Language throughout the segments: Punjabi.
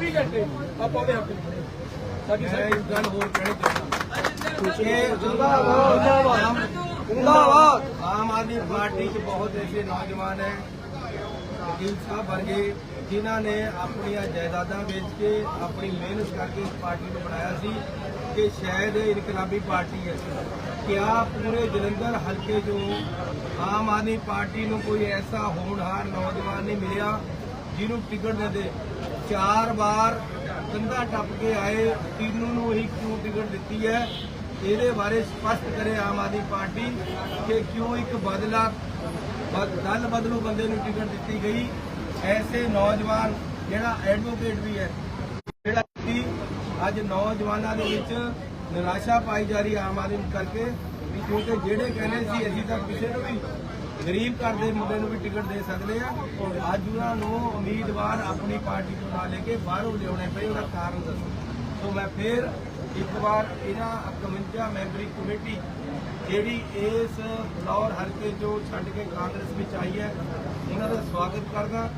20 ਘੰਟੇ ਆਪਾਂ ਉਹਦੇ ਹੱਕ ਸਾਡੀ ਇੱਕ ਗੱਲ ਹੋਰ ਕਹਿਣੀ ਚਾਹੁੰਦਾ। ਜਿੰਦਾਬਾਦ। ਜਿੰਦਾਬਾਦ। ਆਮ ਆਦਮੀ ਪਾਰਟੀ 'ਚ ਬਹੁਤ ਐਸੇ ਨੌਜਵਾਨ ਹੈ ਵਕੀਲ ਸਾਹਿਬ ਵਰਗੇ ਜਿਨ੍ਹਾਂ ਨੇ ਆਪਣੀਆਂ ਜਾਇਦਾਦਾਂ ਵੇਚ ਕੇ ਆਪਣੀ ਮਿਹਨਤ ਕਰਕੇ ਇਸ ਪਾਰਟੀ ਨੂੰ ਬਣਾਇਆ ਸੀ ਕਿ ਸ਼ਾਇਦ ਇਨਕਲਾਬੀ ਪਾਰਟੀ ਹੈ। ਕਿਆ ਪੂਰੇ ਜਲੰਧਰ ਹਲਕੇ 'ਚੋਂ ਆਮ ਆਦਮੀ ਪਾਰਟੀ ਨੂੰ ਕੋਈ ਐਸਾ ਹੋਣਹਾਰ ਨੌਜਵਾਨ ਨਹੀਂ ਮਿਲਿਆ ਜਿਹਨੂੰ ਟਿਕਟ ਦੇ ਦੇ? ਚਾਰ ਵਾਰ ਕੰਧਾ ਟੱਪ ਕੇ ਆਏ, ਤੀਨੂ ਨੂੰ ਹੀ ਕਿਉਂ ਟਿਕਟ ਦਿੱਤੀ ਹੈ? ਇਹਦੇ ਬਾਰੇ ਸਪਸ਼ਟ ਕਰੇ ਆਮ ਆਦਮੀ ਪਾਰਟੀ ਕਿ ਕਿਉਂ ਇੱਕ ਬਦਲਾ ਦਲ ਬਦਲੂ ਬੰਦੇ ਨੂੰ ਟਿਕਟ ਦਿੱਤੀ ਗਈ। ਐਸੇ ਨੌਜਵਾਨ, ਜਿਹੜਾ ਐਡਵੋਕੇਟ ਵੀ ਹੈ, ਜਿਹੜਾ ਕਿ ਅੱਜ ਨੌਜਵਾਨਾਂ ਦੇ ਵਿੱਚ ਨਿਰਾਸ਼ਾ ਪਾਈ ਜਾ ਰਹੀ ਆਮ ਆਦਮੀ ਕਰਕੇ ਕਿਉਂਕਿ ਜਿਹੜੇ ਕਹਿੰਦੇ ਸੀ, ਅਸੀਂ ਤਾਂ ਕਿਸੇ ਨੂੰ ਵੀ ਗਰੀਬ ਘਰ ਦੇ ਮੁੰਡੇ ਨੂੰ ਵੀ ਟਿਕਟ ਦੇ ਸਕਦੇ ਆ। ਅੱਜ ਉਹਨਾਂ ਨੂੰ ਉਮੀਦਵਾਰ ਆਪਣੀ ਪਾਰਟੀ ਤੋਂ ਨਾ ਲੈ ਕੇ ਬਾਹਰੋਂ ਲਿਆਉਣੇ ਪਏ, ਉਹਦਾ ਕਾਰਨ ਦੱਸੋ। ਸੋ ਮੈਂ ਫੇਰ ਇੱਕ ਵਾਰ ਇਹਨਾਂ 51 ਮੈਂਬਰੀ ਕਮੇਟੀ, ਜਿਹੜੀ ਇਸ ਫਲੌਰ ਹਲਕੇ ਚੋਂ ਛੱਡ ਕੇ ਕਾਂਗਰਸ ਵਿੱਚ ਆਈ ਹੈ, ਉਹਨਾਂ ਦਾ ਸਵਾਗਤ ਕਰਦਾ।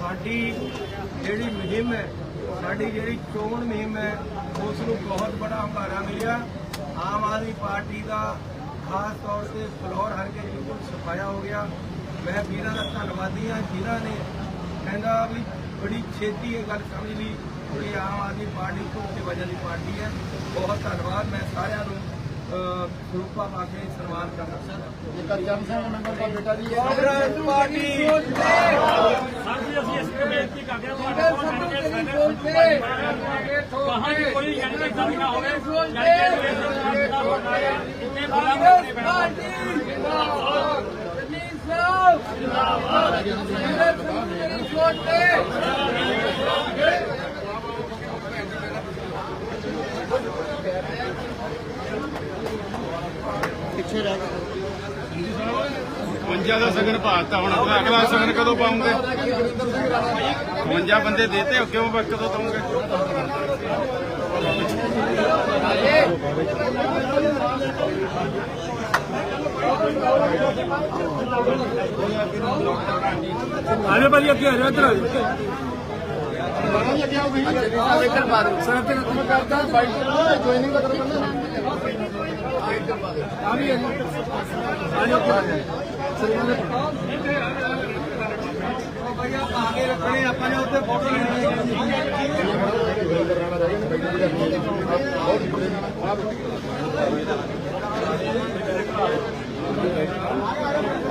ਸਾਡੀ ਜਿਹੜੀ ਮੁਹਿੰਮ ਹੈ, ਸਾਡੀ ਜਿਹੜੀ ਚੋਣ ਮੁਹਿੰਮ ਹੈ, ਉਸ ਨੂੰ ਬਹੁਤ ਬੜਾ ਹੰਗਾਰਾ ਮਿਲਿਆ। ਆਮ ਆਦਮੀ ਪਾਰਟੀ ਦਾ ਖਾਸ ਤੌਰ ਤੇ ਫਲੌਰ ਹਲਕੇ ਚ ਬਿਲਕੁਲ ਸਫਾਇਆ ਹੋ ਗਿਆ। ਮੈਂ ਵੀਰਾਂ ਦਾ ਧੰਨਵਾਦੀ ਹਾਂ। ਜਿਨ੍ਹਾਂ ਨੇ ਕਹਿੰਦਾ ਵੀ ਬੜੀ ਛੇਤੀ ਇਹ ਗੱਲ ਸਮਝ ਲਈ ਕਿ ਆਮ ਆਦਮੀ ਪਾਰਟੀ ਝੂਠੇ ਵਜ੍ਹਾ ਦੀ ਪਾਰਟੀ ਹੈ। ਬਹੁਤ ਧੰਨਵਾਦ। ਮੈਂ ਸਾਰਿਆਂ ਨੂੰ ਸਰੂਪਾ ਪਾ ਕੇ ਸਨਮਾਨ ਕਰਦਾ ਇਹ ਕਰਜਨ ਸਿੰਘ ਨੰਗਲ ਦਾ ਬੇਟਾ ਜੀ। ਕਾਂਗਰਸ ਪਾਰਟੀ। ਸਾਡੀ ਅਸੀਂ ਇਸ ਤੇ ਬੇਨਤੀ ਕਰਦੇ ਹਾਂ ਤੁਹਾਡੇ ਕੋਲ ਜਾਣ ਕੇ ਸਾਡੇ ਕਹਾਂ ਕਿ ਕੋਈ ਯਾਨੀ ਕਿ ਨਾ ਹੋਵੇ। ਯਾਨੀ ਕਿ ਇਹ ਬੁਲਾ ਕਰਨੇ ਪੈਣਾ ਪਿੱਛੇ ਰਹਿ ਗਏ 52 ਦਾ ਸਗਨ ਪਾਤਾ ਹੁਣ, ਅਗਲਾ ਅਗਲਾ ਸਗਨ ਕਦੋਂ ਪਾਉਂਗੇ? ਗੁਰਿੰਦਰ 52 ਬੰਦੇ ਦੇਤੇ ਕਿਉਂ ਵਕਤ ਕਦੋਂ ਦਵਾਂਗੇ? ਆਜੋ ਭਾਜੀ ਅੱਗੇ ਆ ਜਾਓ ਇੱਧਰ ਆ ਆਗੇ ਰੱਖਣੇ ਆਪਾਂ ਨੇ ਉੱਥੇ ਫੋਟੋ ਲੈਣੀ ਗੁਰਿੰਦਰ